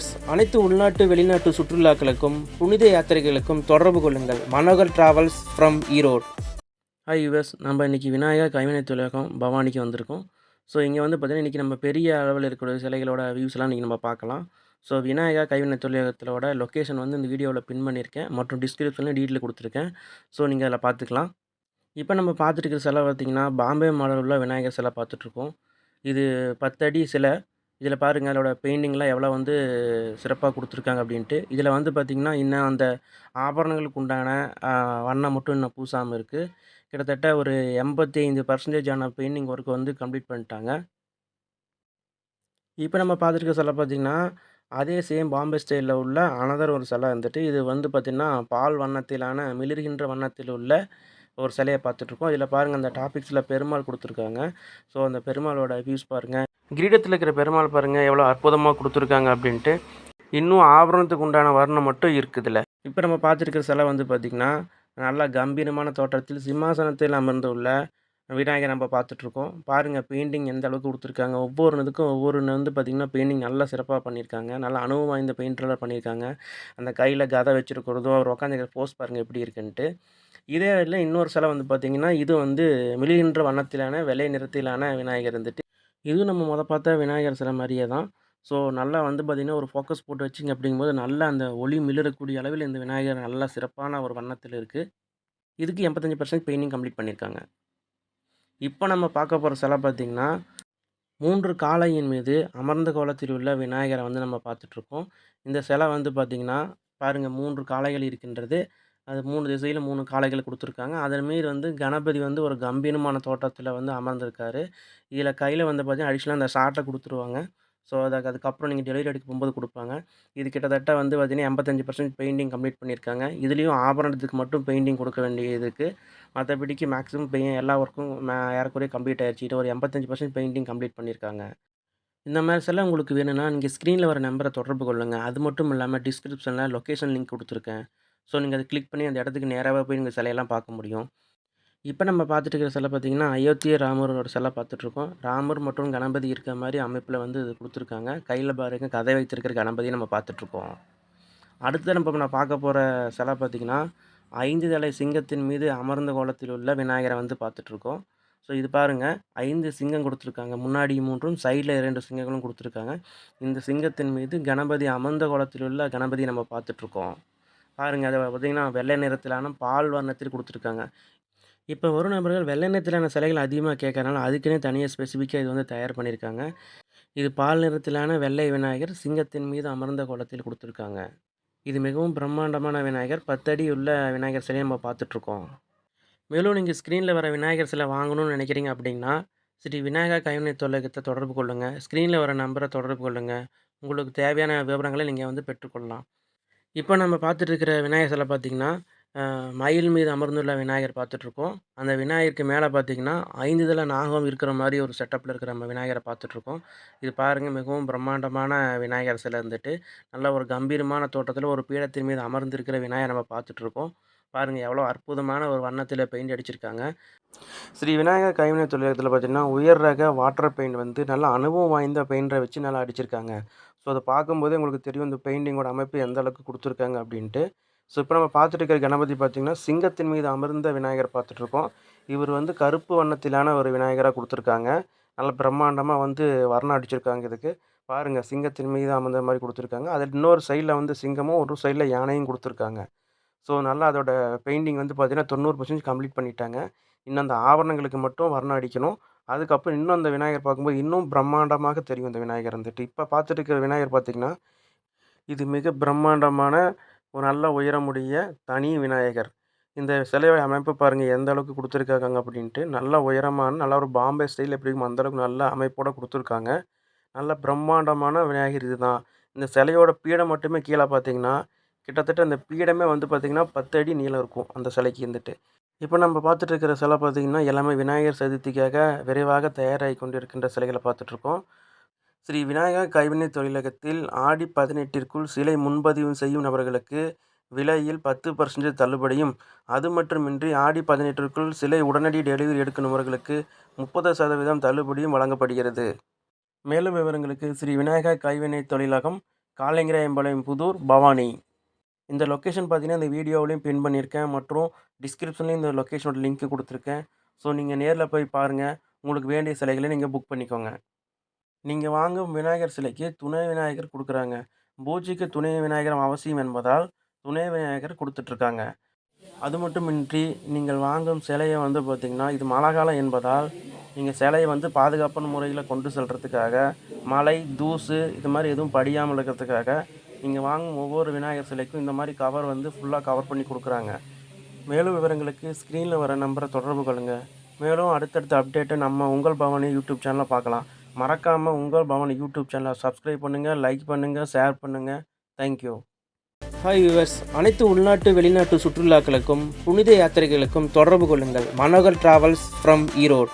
Travellers அனைத்து உள்நாட்டு வெளிநாட்டு சுற்றுலாக்களுக்கும் புனித யாத்திரைகளுக்கும் தொடர்பு கொள்ளுங்கள். Manohar travels from Erode. Hi US நம்ம இன்றைக்கி விநாயகர் கைவினை தொழிலகம் பவானிக்கு வந்திருக்கோம். ஸோ இங்கே வந்து பார்த்திங்கன்னா இன்றைக்கி நம்ம பெரிய அளவில் இருக்கிற சிலைகளோட வியூஸ்லாம் இன்றைக்கி நம்ம பார்க்கலாம். ஸோ விநாயகா கைவினை தொழிலகத்தோட லொக்கேஷன் வந்து இந்த வீடியோவில் பின் பண்ணியிருக்கேன். மற்றும் டிஸ்கிரிப்ஷனில் டீட்டெயில் கொடுத்துருக்கேன். ஸோ நீங்கள் அதில் பார்த்துக்கலாம். இப்போ நம்ம பார்த்துட்டு இருக்கிற சிலை பார்த்திங்கன்னா பாம்பே மாடலில் விநாயகர் சிலை பார்த்துட்ருக்கோம் இது பத்தடி சிலை. இதில் பாருங்கள் அதோட பெயிண்டிங்லாம் எவ்வளோ வந்து சிறப்பாக கொடுத்துருக்காங்க அப்படின்ட்டு. இதில் வந்து பார்த்திங்கன்னா இன்னும் அந்த ஆபரணங்களுக்கு உண்டான வண்ணம் மட்டும் இன்னும் பூசாமல் இருக்குது கிட்டத்தட்ட ஒரு எண்பத்தி ஐந்து பர்சன்டேஜான பெயிண்டிங் ஒர்க் வந்து கம்ப்ளீட் பண்ணிட்டாங்க. இப்போ நம்ம பார்த்துருக்க சிலை பார்த்திங்கன்னா அதே சேம் பாம்பே ஸ்டைலில் உள்ள அனதர் ஒரு சிலை வந்துட்டு இது வந்து பார்த்திங்கன்னா பால் வண்ணத்திலான மிளிர்கின்ற வண்ணத்தில் உள்ள ஒரு சிலையை பார்த்துட்ருக்கோம். இதில் பாருங்கள் அந்த டாபிக்ஸில் பெருமாள் கொடுத்துருக்காங்க. ஸோ அந்த பெருமாளோட வியூஸ் பாருங்கள் கிரீடத்தில் இருக்கிற பெருமாள் பாருங்கள் எவ்வளோ அற்புதமாக கொடுத்துருக்காங்க அப்படின்ட்டு. இன்னும் ஆபரணத்துக்கு உண்டான வர்ணம் மட்டும் இருக்குதுல இப்போ நம்ம பார்த்துருக்கிற சிலை வந்து பார்த்திங்கன்னா நல்லா கம்பீரமான தோற்றத்தில் சிம்மாசனத்தில் அமர்ந்துள்ள விநாயகர் நம்ம பார்த்துட்ருக்கோம். பாருங்கள் பெயிண்டிங் எந்த அளவுக்கு கொடுத்துருக்காங்க. ஒவ்வொரு இதுக்கும் ஒவ்வொரு வந்து பார்த்திங்கன்னா பெயிண்டிங் நல்லா சிறப்பாக பண்ணியிருக்காங்க. நல்ல அனுபவம் வாய்ந்த பெயிண்டரில் பண்ணியிருக்காங்க. அந்த கையில் கதை வச்சுருக்கிறதும் அவர் உட்காந்துக்கிற போஸ் பாருங்கள் எப்படி இருக்குன்ட்டு. இதே இல்லை இன்னொரு சிலை வந்து பார்த்திங்கன்னா இது வந்து மிளிகின்ற வண்ணத்திலான வெள்ளை நிறத்திலான விநாயகர் இருந்துட்டு இதுவும் நம்ம முத பார்த்த விநாயகர் சிலை மாதிரியே தான். ஸோ நல்லா வந்து பார்த்திங்கன்னா ஒரு ஃபோக்கஸ் போட்டு வச்சிங்க அப்படிங்கும்போது நல்லா அந்த ஒளி மிளிரக்கூடிய அளவில் இந்த விநாயகர் நல்லா சிறப்பான ஒரு வண்ணத்தில் இருக்குது இதுக்கு எண்பத்தஞ்சு பர்சன்ட் பெயிண்டிங் கம்ப்ளீட் பண்ணியிருக்காங்க. இப்போ நம்ம பார்க்க போகிற சிலை பார்த்திங்கன்னா மூன்று காளையின் மீது அமர்ந்த கோலத்தில் உள்ள விநாயகரை வந்து நம்ம பார்த்துட்ருக்கோம். இந்த சிலை வந்து பார்த்திங்கன்னா பாருங்கள் மூன்று காளைகள் இருக்கின்றது. அது மூணு திசையில் மூணு காளைகள் கொடுத்துருக்காங்க. அதன் மீறி வந்து கணபதி வந்து ஒரு கம்பீரமான தோட்டத்தில் வந்து அமர்ந்திருக்காரு. இதில் கையில் வந்து பார்த்தீங்கன்னா அடிஷ்னலாக அந்த ஷார்ட்டை கொடுத்துருவாங்க. ஸோ அதுக்கு அதுக்கப்புறம் நீங்கள் டெலிவரி எடுக்க போகும்போது கொடுப்பாங்க. இது கிட்டத்தட்ட வந்து பார்த்தீங்கன்னா எண்பத்தஞ்சு பர்சன்ட் பெயிண்டிங் கம்ப்ளீட் பண்ணியிருக்காங்க. இதுலேயும் ஆபரணத்துக்கு மட்டும் பெயிண்டிங் கொடுக்க வேண்டியதுக்கு மற்றபடிக்கு மேக்ஸிமம் பெய் எல்லா ஒர்க்கும் ஏறக்குறைய கம்ப்ளீட் ஆயிடுச்சு இது ஒரு எண்பத்தஞ்சு பர்சன்ட் பெயிண்டிங் கம்ப்ளீட் பண்ணியிருக்காங்க. இந்த மாதிரி சில உங்களுக்கு வேணும்னா நீங்கள் ஸ்க்ரீனில் வர நம்பரை தொடர்பு கொள்ளுங்கள் அது மட்டும் இல்லாமல் டிஸ்கிரிப்ஷனில் லொக்கேஷன் லிங்க் கொடுத்துருக்கேன். ஸோ நீங்கள் அதை கிளிக் பண்ணி அந்த இடத்துக்கு நேராகவே போய் நீங்கள் சிலையெல்லாம் பார்க்க முடியும். இப்போ நம்ம பார்த்துட்டு இருக்கிற சிலை பார்த்திங்கன்னா அயோத்திய ராமரோட சிலை பார்த்துட்ருக்கோம். ராமர் மற்றும் கணபதி இருக்கிற மாதிரி அமைப்பில் வந்து இது கொடுத்துருக்காங்க. கையில் பாருங்க கதை வைத்திருக்கிற கணபதியை நம்ம பார்த்துட்ருக்கோம். அடுத்து நம்ம நான் பார்க்க போகிற சிலை பார்த்திங்கன்னா ஐந்து தலை சிங்கத்தின் மீது அமர்ந்த கோலத்தில் உள்ள விநாயகரை வந்து பார்த்துட்ருக்கோம். ஸோ இது பாருங்கள் ஐந்து சிங்கம் கொடுத்துருக்காங்க. முன்னாடி மூன்றும் சைடில் இரண்டு சிங்கங்களும் கொடுத்துருக்காங்க. இந்த சிங்கத்தின் மீது கணபதி அமர்ந்த கோலத்தில் உள்ள கணபதி நம்ம பார்த்துட்ருக்கோம். பாருங்கள் அதை பார்த்திங்கன்னா வெள்ளை நிறத்திலான பால் வர்ணத்தில் கொடுத்துருக்காங்க. இப்போ வரும் நபர்கள் வெள்ளை நிறத்திலான சிலைகள் அதிகமாக கேட்கறனால அதுக்குன்னே தனியாக ஸ்பெசிஃபிக்காக இது வந்து தயார் பண்ணியிருக்காங்க. இது பால் நிறத்திலான வெள்ளை விநாயகர் சிங்கத்தின் மீது அமர்ந்த கோலத்தில் கொடுத்துருக்காங்க. இது மிகவும் பிரம்மாண்டமான விநாயகர். பத்தடி உள்ள விநாயகர் சிலையை நம்ம பார்த்துட்ருக்கோம். மேலும் நீங்கள் ஸ்க்ரீனில் வர விநாயகர் சிலை வாங்கணும்னு நினைக்கிறீங்க அப்படின்னா ஸ்ரீ விநாயகர் கைவினை தொழிலகத்தை தொடர்பு கொள்ளுங்கள் ஸ்க்ரீனில் வர நம்பரை தொடர்பு கொள்ளுங்கள் உங்களுக்கு தேவையான விவரங்களை நீங்கள் வந்து பெற்றுக்கொள்ளலாம். இப்போ நம்ம பார்த்துட்டு இருக்கிற விநாயகர் சிலை பார்த்திங்கன்னா மயில் மீது அமர்ந்துள்ள விநாயகர் பார்த்துட்ருக்கோம். அந்த விநாயகருக்கு மேலே பார்த்தீங்கன்னா ஐந்து தலை நாகம் இருக்கிற மாதிரி ஒரு செட்டப்பில் இருக்கிற நம்ம விநாயகரை பார்த்துட்ருக்கோம். இது பாருங்கள் மிகவும் பிரம்மாண்டமான விநாயகர் சிலை இருந்துட்டு நல்ல ஒரு கம்பீரமான தோட்டத்தில் ஒரு பீடத்தின் மீது அமர்ந்திருக்கிற விநாயகர் நம்ம பார்த்துட்ருக்கோம். பாருங்கள் எவ்வளோ அற்புதமான ஒரு வண்ணத்தில் பெயிண்ட் அடிச்சிருக்காங்க. ஸ்ரீ விநாயகர் கைவினை தொழிலகத்தில் பார்த்தீங்கன்னா உயர் ரக வாட்டர் பெயிண்ட் வந்து நல்ல அனுபவம் வாய்ந்த பெயிண்டரை வச்சு நல்லா அடிச்சிருக்காங்க. ஸோ அதை பார்க்கும்போதே உங்களுக்கு தெரியும் இந்த பெயிண்டிங்கோட அமைப்பு எந்த அளவுக்கு கொடுத்துருக்காங்க அப்படின்ட்டு. ஸோ இப்போ நம்ம பார்த்துட்டு இருக்கிற கணபதி பார்த்திங்கன்னா சிங்கத்தின் மீது அமர்ந்த விநாயகர் பார்த்துட்ருக்கோம் இவர் வந்து கருப்பு வண்ணத்திலான ஒரு விநாயகராக கொடுத்துருக்காங்க. நல்ல பிரம்மாண்டமாக வந்து வர்ணம் அடிச்சிருக்காங்க இதுக்கு. பாருங்கள் சிங்கத்தின் மீது அமர்ந்த மாதிரி கொடுத்துருக்காங்க. அதில் இன்னொரு சைடில் வந்து சிங்கமும் ஒரு சைடில் யானையும் கொடுத்துருக்காங்க. ஸோ நல்லா அதோட பெயிண்டிங் வந்து பார்த்திங்கன்னா தொண்ணூறு பர்சன்டேஜ் கம்ப்ளீட் பண்ணிட்டாங்க. இன்னும் அந்த ஆவரணங்களுக்கு மட்டும் வர்ணம் அடிக்கணும். அதுக்கப்புறம் இன்னும் அந்த விநாயகர் பார்க்கும்போது இன்னும் பிரம்மாண்டமாக தெரியும் இந்த விநாயகர் வந்துட்டு. இப்போ பார்த்துட்டு இருக்கிற விநாயகர் பார்த்திங்கன்னா இது மிக பிரம்மாண்டமான ஒரு நல்ல உயரமுடைய தனி விநாயகர். இந்த சிலையோட அமைப்பு பாருங்கள் எந்த அளவுக்கு கொடுத்துருக்காங்க அப்படின்ட்டு நல்ல உயரமான நல்லா ஒரு பாம்பே ஸ்டைல் எப்படி இருக்கும் அந்த அளவுக்கு நல்ல அமைப்போட கொடுத்துருக்காங்க. நல்ல பிரம்மாண்டமான விநாயகர் இதுதான். இந்த சிலையோட பீடம் மட்டுமே கீழே பார்த்தீங்கன்னா கிட்டத்தட்ட அந்த பீடமே வந்து பார்த்திங்கன்னா பத்து அடி நீளம் இருக்கும் அந்த சிலைக்கு இருந்துட்டு. இப்போ நம்ம பார்த்துட்டு இருக்கிற சிலை பார்த்திங்கன்னா எல்லாமே விநாயகர் சதுர்த்திக்காக விரைவாக தயாராகி கொண்டிருக்கின்ற சிலைகளை பார்த்துட்ருக்கோம் ஸ்ரீ விநாயகர் கைவினை தொழிலகத்தில் ஆடி பதினெட்டிற்குள் சிலை முன்பதிவு செய்யும் நபர்களுக்கு விலையில் பத்து பர்சன்டேஜ் தள்ளுபடியும் அது மட்டுமின்றி ஆடி பதினெட்டிற்குள் சிலை உடனடி டெலிவரி எடுக்கும் நபர்களுக்கு முப்பது சதவீதம் தள்ளுபடியும் வழங்கப்படுகிறது. மேலும் விவரங்களுக்கு ஸ்ரீ விநாயகர் கைவினை தொழிலகம் காலைங்கிராயம்பாளையம் புதூர் பவானி. இந்த லொக்கேஷன் பார்த்தீங்கன்னா இந்த வீடியோவிலையும் பின் பண்ணியிருக்கேன். மற்றும் டிஸ்கிரிப்ஷன்லேயும் இந்த லொக்கேஷனோட லிங்க் கொடுத்துருக்கேன். ஸோ நீங்கள் நேரில் போய் பாருங்கள் உங்களுக்கு வேண்டிய சிலைகளை நீங்கள் புக் பண்ணிக்கோங்க. நீங்கள் வாங்கும் விநாயகர் சிலைக்கு துணை விநாயகர் கொடுக்குறாங்க. பூஜைக்கு துணை விநாயகர் அவசியம் என்பதால் துணை விநாயகர் கொடுத்துட்ருக்காங்க. அது மட்டுமின்றி நீங்கள் வாங்கும் சிலையை வந்து பார்த்திங்கன்னா இது மழை காலம் என்பதால் நீங்கள் சிலையை வந்து பாதுகாப்பான முறையில் கொண்டு செல்கிறதுக்காக மழை தூசு இது மாதிரி எதுவும் படியாமல் இருக்கிறதுக்காக நீங்கள் வாங்கும் ஒவ்வொரு விநாயகர் சிலைக்கும் இந்த மாதிரி கவர் வந்து ஃபுல்லாக கவர் பண்ணி கொடுக்குறாங்க. மேலும் விவரங்களுக்கு ஸ்க்ரீனில் வர நம்பரை தொடர்பு கொள்ளுங்கள் மேலும் அடுத்தடுத்த அப்டேட்டை நம்ம உங்கள் பவானி யூடியூப் சேனலில் பார்க்கலாம் மறக்காமல் உங்கள் பவன் யூடியூப் சேனலை சப்ஸ்கிரைப் பண்ணுங்கள் லைக் பண்ணுங்கள் ஷேர் பண்ணுங்கள் தேங்க்யூ ஹாய் விவர்ஸ் அனைத்து உள்நாட்டு வெளிநாட்டு சுற்றுலாக்களுக்கும் புனித யாத்திரைகளுக்கும் தொடர்பு கொள்ளுங்கள். Manohar travels from Erode